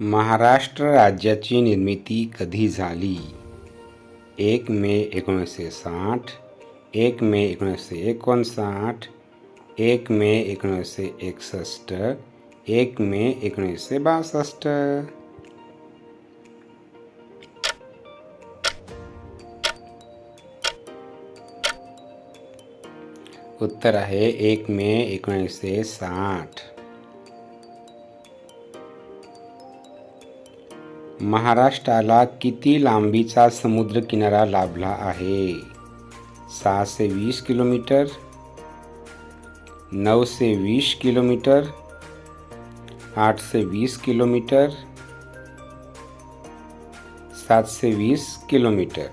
महाराष्ट्र राज्याची निर्मिती कधी झाली? एक मे एकोणीसशे साठ, एक मे एकोणीसशे एकोणसाठ, एक मे एकोणीसशे एकसष्ट, एक मे एकोणीसशे बासष्ट. उत्तर आहे एक मे एकोणीसशे साठ. महाराष्ट्राला किती लांबीचा समुद्रकिनारा लाभला आहे? सहाशे वीस किलोमीटर नऊशे वीस किलोमीटर आठशे वीस किलोमीटर सातशे वीस किलोमीटर.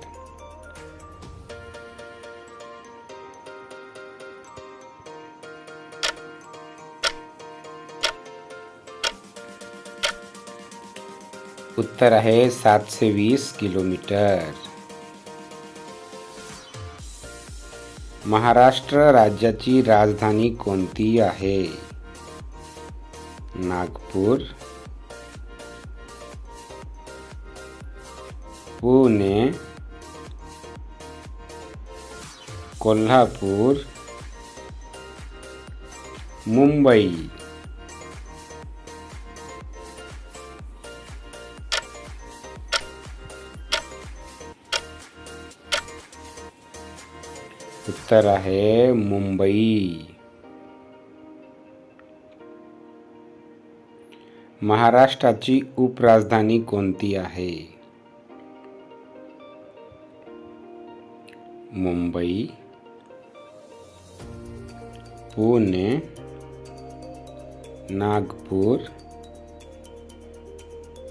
उत्तर आहे सातशे वीस किलोमीटर। महाराष्ट्र राज्याची राजधानी कोणती आहे? नागपूर पुणे कोल्हापूर मुंबई। उत्तर आहे मुंबई. महाराष्ट्राची उपराजधानी कोणती आहे? मुंबई पुणे नागपूर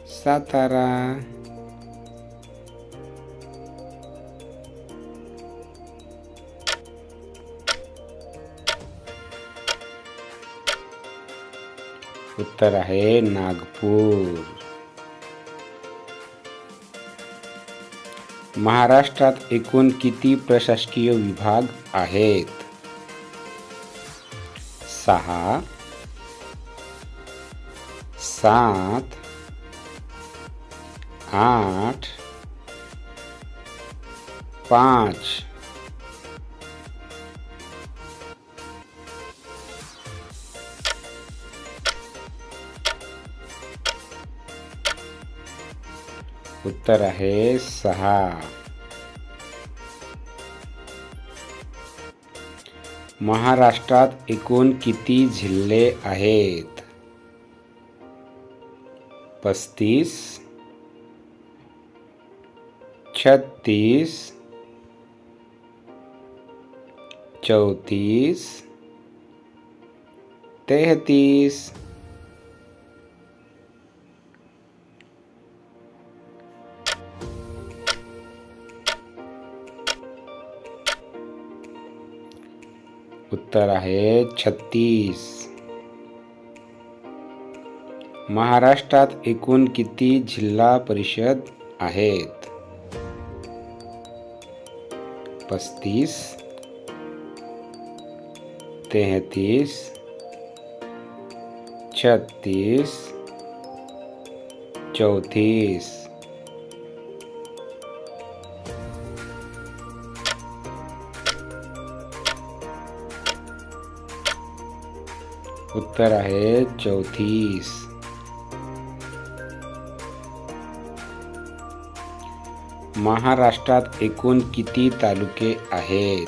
सातारा. उत्तर है नागपूर। महाराष्ट्रात एकूण किती प्रशासकीय विभाग आहेत? सहा सात आठ पाच उत्तर आहे सहा. महाराष्ट्रात एकूण किती जिल्हे आहेत? पस्तीस छत्तीस चौतीस तेहतीस. उत्तर आहे छत्तीस. महाराष्ट्रात एकूण किती जिल्हा परिषद आहेत? पस्तीस तेहतीस छत्तीस चौतीस. उत्तर आहे चौतीस. महाराष्ट्रात एकूण किती तालुके आहेत?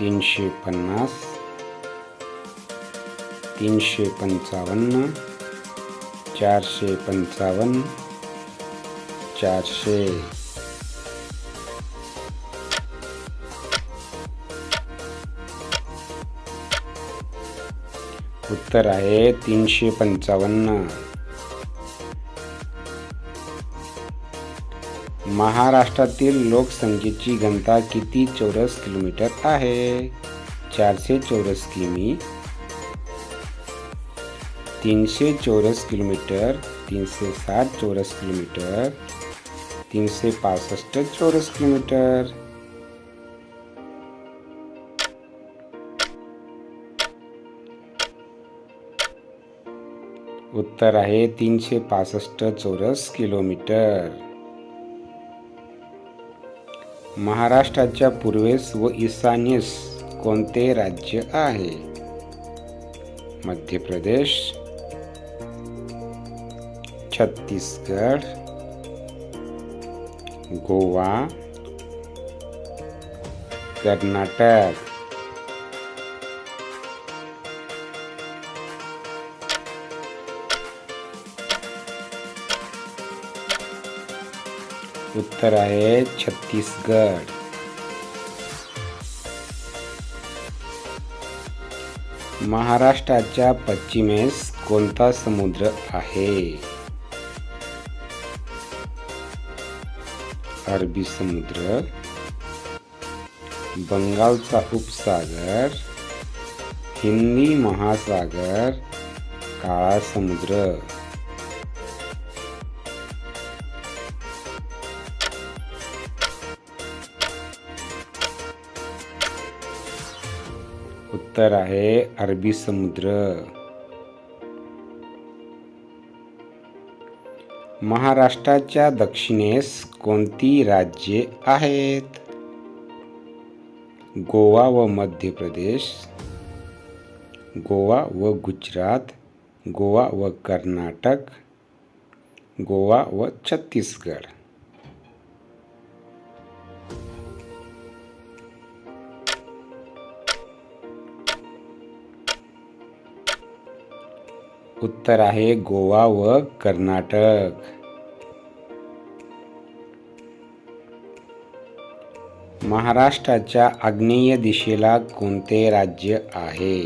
तीनशे पन्नास तीनशे पंचावन्न चारशे पंचावन्न चारशे. उत्तर आहे तीनशे पंचावन्न. महाराष्ट्रातील लोकसंख्येची घनता किती चौरस किलोमीटर आहे? चारशे चौरस किमी. तीनशे चौरस किलोमीटर तीनशे साठ चौरस किलोमीटर तीनशे पासष्ट चौरस किलोमीटर. उत्तर आहे तीनशे पासष्ट चौरस किलोमीटर. महाराष्ट्राच्या पूर्वेस व ईशान्येस कोणते राज्य आहे? मध्य प्रदेश छत्तीसगड गोवा कर्नाटक. उत्तर आहे छत्तीसगड. महाराष्ट्राच्या पश्चिमेस कोणता समुद्र आहे? अरबी समुद्र बंगालचा उपसागर हिंदी महासागर काळा समुद्र. उत्तर आहे अरबी समुद्र. महाराष्ट्राच्या दक्षिणेस कोणती राज्ये आहेत? गोवा व मध्य प्रदेश गोवा व गुजरात गोवा व कर्नाटक गोवा व छत्तीसगड उत्तर आहे गोवा व कर्नाटक. महाराष्ट्राच्या आग्नेय दिशेला कोणते राज्य आहे?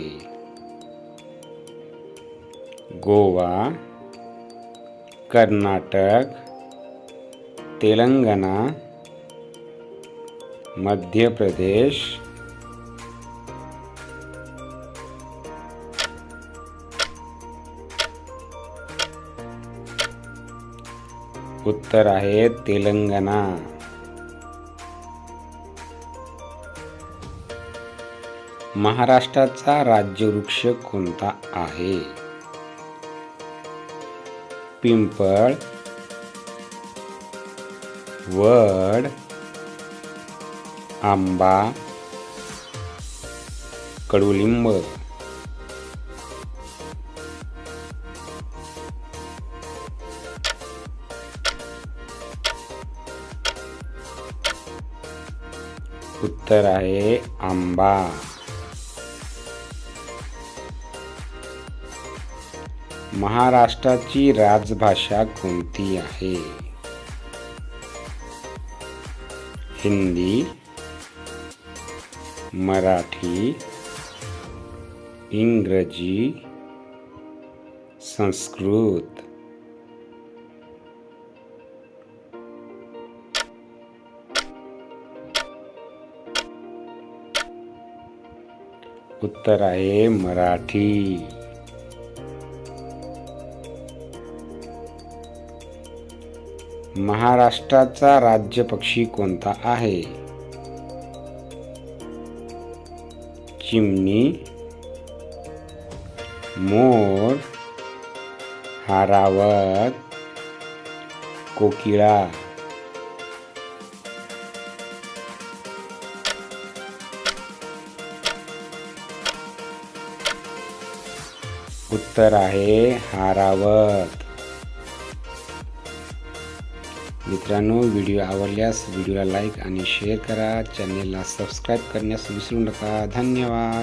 गोवा कर्नाटक तेलंगणा मध्य प्रदेश उत्तर आहे तेलंगणा. महाराष्ट्राचा राज्यवृक्ष कोणता आहे? पिंपळ वड आंबा कडुलिंब. उत्तर आहे आंबा. महाराष्ट्राची राजभाषा कोणती आहे? हिंदी मराठी इंग्रजी संस्कृत. उत्तर आहे मराठी. महाराष्ट्राचा राज्य पक्षी कोणता आहे? चिमणी मोर हारावत कोकिळा. उत्तर आहे हारावत. मित्रांनो व्हिडिओ आवडल्यास व्हिडिओला लाईक आणि शेअर करा. चॅनेलला सबस्क्राईब करण्यास विसरू नका. धन्यवाद.